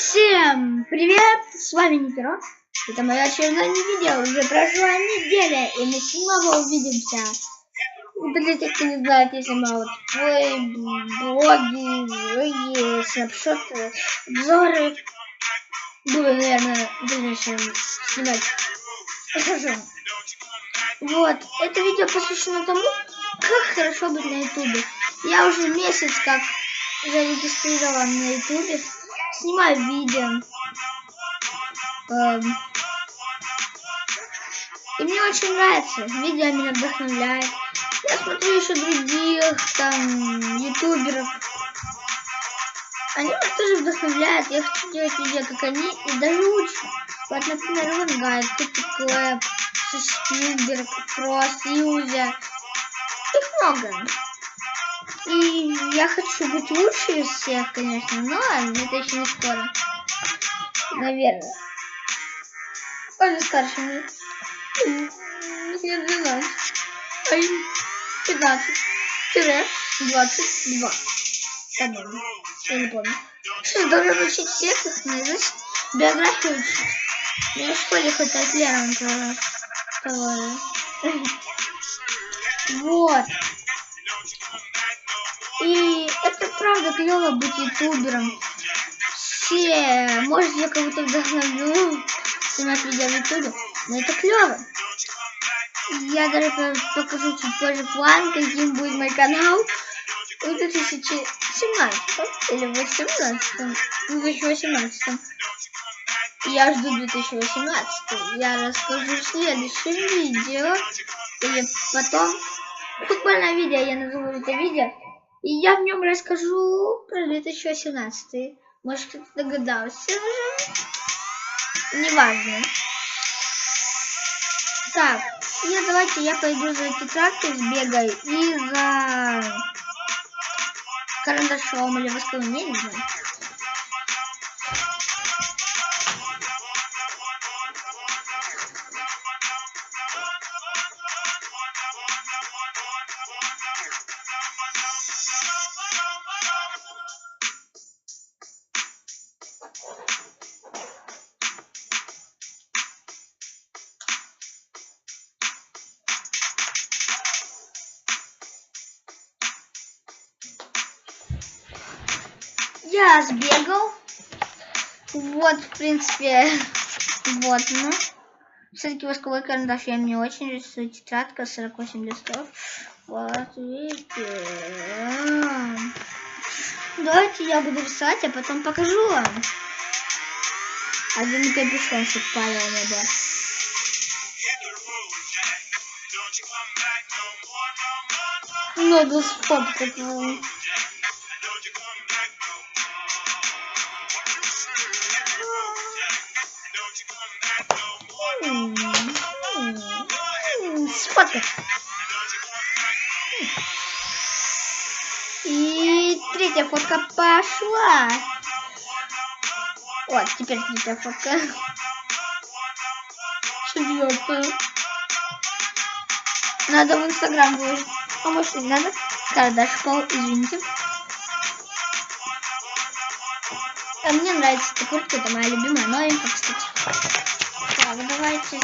Всем привет! С вами Никерон. Это мое очередное видео. Уже прошла неделя, и мы снова увидимся. Для тех, кто не знает, я снимаю вот твои блоги, блоги, снапшоты, обзоры. Буду, наверное, в снимать. Покажу. Вот, это видео посвящено тому, как хорошо быть на ютубе. Я уже месяц как зарегистрирован на ютубе снимаю видео. Эм, и мне очень нравится. Видео меня вдохновляет. Я смотрю еще других там ютуберов. Они меня тоже вдохновляют. Я хочу делать видео, как они, и даже лучше. Вот, например, Иван Гайд, Кэппи Клэп, Спилберг, Фрост, Юзя. Их много. И я хочу быть лучше из всех, конечно, но это еще не скоро. Наверное. Пойду старше мне. Мне 12. А им 15. Тире 22. По-моему. Я не помню. Что, должен учить всех их наизусть? Биографию учить. Мне в школе хватает Лермонтова. Вот. И это правда клево быть ютубером. Все, может я кого-то вдохновлю снимать видео в ютубе, но это клево. Я даже покажу чуть позже план, каким будет мой канал в 2017 или 2018, 2018. Я жду 2018. Я расскажу в следующем видео. Или потом. Футбольное видео, я назову это видео. И я в нем расскажу про 2018. Может, кто-то догадался уже? Неважно. Так, и давайте я пойду за тетрадкой сбегаю и за карандашом или восковым, я. Я сбегал. Вот, в принципе, вот, ну. Все-таки восковой карандаш я мне очень рисую. Тетрадка 48 листов. Вот, видите. Давайте я буду рисовать, а потом покажу вам. Один капюшон, чтобы Павел не был. Надо сфоткать его. Сфоткать. И третья фотка пошла. Вот, теперь третья фотка. Четвертая. Надо в Инстаграм выложить. А может не надо? Кардаш пол, извините. А мне нравится эта куртка, это моя любимая новенькая, кстати. Так, давайте.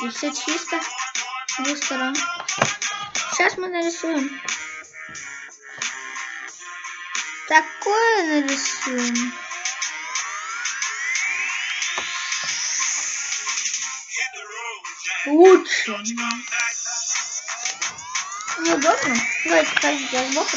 Видите, все чисто сторон. Сейчас мы нарисуем. Такое нарисуем. Лучше. Неудобно. Давайте покажите, я сбоку.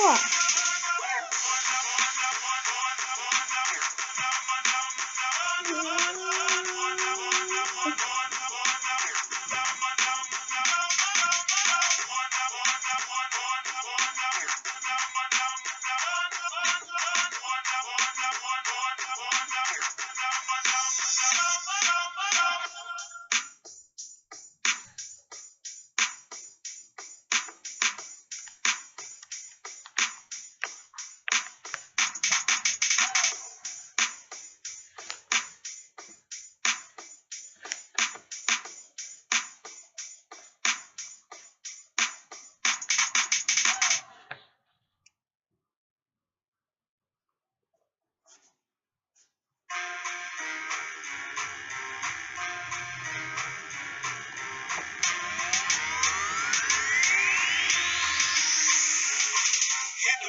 What?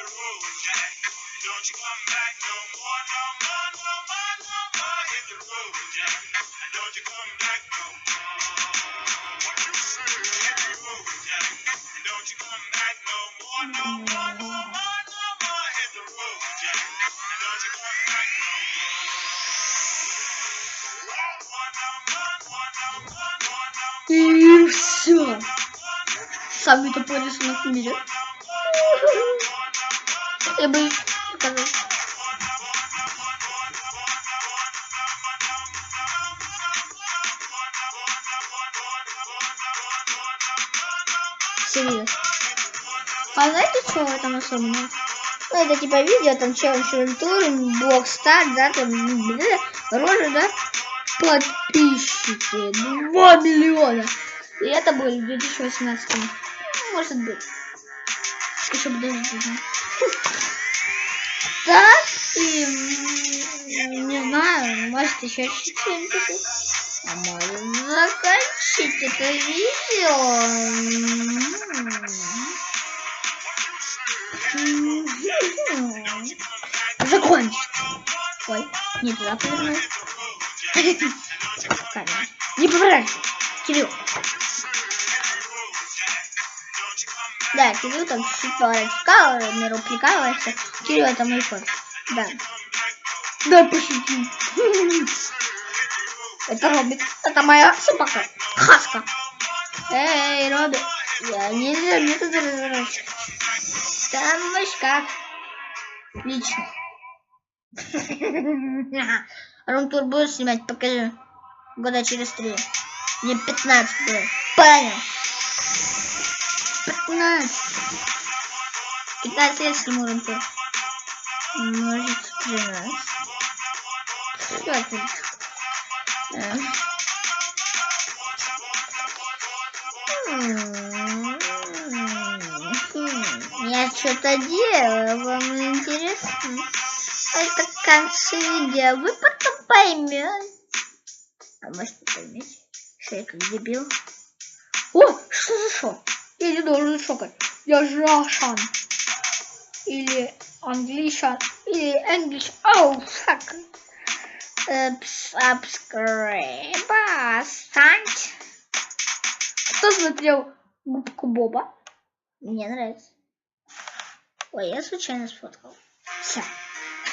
the road, Jack. Don't you come back no more, no more, no more, no more. Hit the road, Jack. And don't you come back no more. What you say? Hit the road, Jack. And don't you come back no more, no more, no more, no more. Hit the road, Jack. And don't you come back no more. И все. Самый тупой рисунок в мире. Я бы показал. Серьезно. А знаете, что в этом особенного? Ну, это типа видео, там челлендж тур, блок старт, да, там, бля, рожа, да, подписчики, 2 миллиона. И это было в 2018. Ну, Может быть. Еще подожди. Так, и, не знаю, может еще напишите. А может закончить это видео. Закончить. Ой, не туда повернул. Не поворачивай. Кирилл. Да, Кирилл там чуть-чуть поворачивал, Миру прикалывается. Кирилл это мой кот. Да. Да, пошути. Это Робик. Это моя собака. Хаска. Эй, Робик. Я не люблю тут разворачивать. Там мышь как. Лично. Румтур будешь снимать? Покажи. Года через три. Не 15 будет. Понял. 15. 15 лет румтур. Может, 13. Что это? М, Я что-то делаю, вам интересно? Это к концу видео, вы потом поймете. А может не поймете, что я как дебил? О, что за шо? Не должен шокать. Я же Russian. Или англишан. Или English. Оу, фак. Subscribe. Станьте. Кто смотрел губку Боба? Мне нравится. Ой, я случайно сфоткал. Все.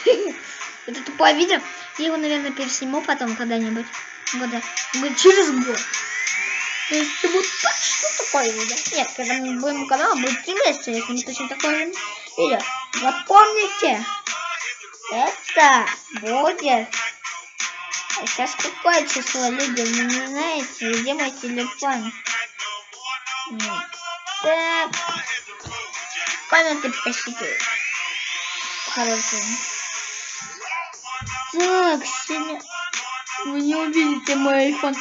Это тупое видео. Я его, наверное, пересниму потом когда-нибудь. Года. Год через год. Это будет точно такое видео. Нет, когда мы будем канал, будет месяца, если не точно такое же видео. Запомните, это будет... А сейчас какое число, люди? Вы не знаете, где мой телефон? Нет. Так. Комменты пишите. Хорошие. Так, сегодня... Вы не увидите мой iPhone.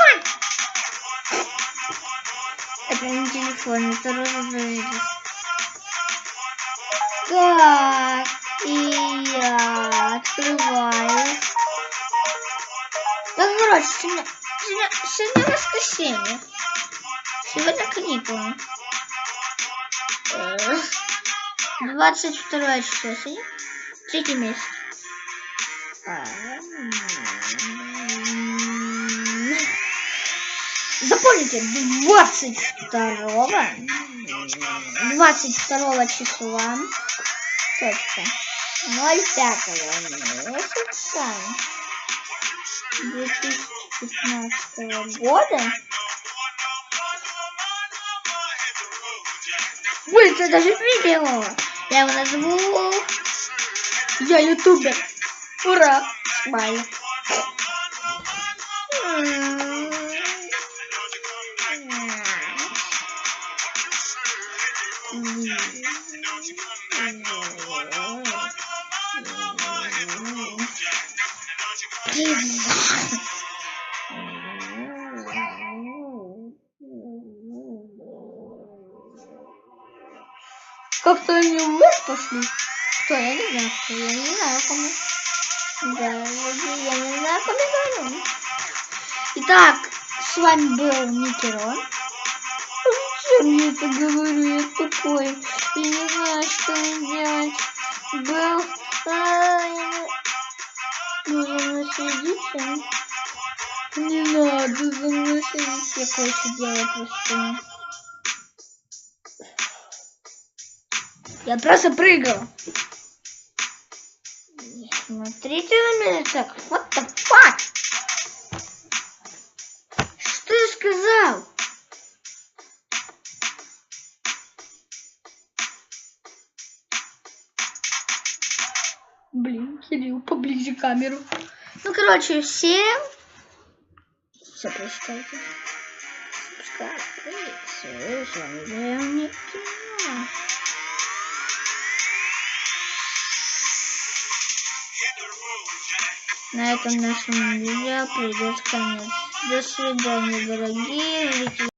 iPhone! Это не телефон, это розовый. Так, и я открываю. Да, короче, сегодня, сегодня, сегодня воскресенье. Сегодня каникулы. Э, 22 число сегодня. Третий месяц. А, м, Запомните, 22 22 числа точка 05 месяца 2015 года будет даже видео. Я его назову Я ютубер. Ура! Смайл. Как-то они вверх пошли. Кто? Я не знаю, кто. Я не знаю, кому. Да, я не знаю, кому. Итак, с вами был Микерон. Зачем я это говорю? Я тупой. Я не знаю, что мне делать. Был... А, я... Нужно насладиться. Не надо за мной следить. Я кое-что просто. Я просто прыгал. Смотрите на меня так. What the fuck? Сказал? Блин, Кирилл, поближе камеру. Ну, короче, всем... Все, прочитайте. Все, с вами Никита. На этом нашем видео придет конец. До свидания, дорогие зрители.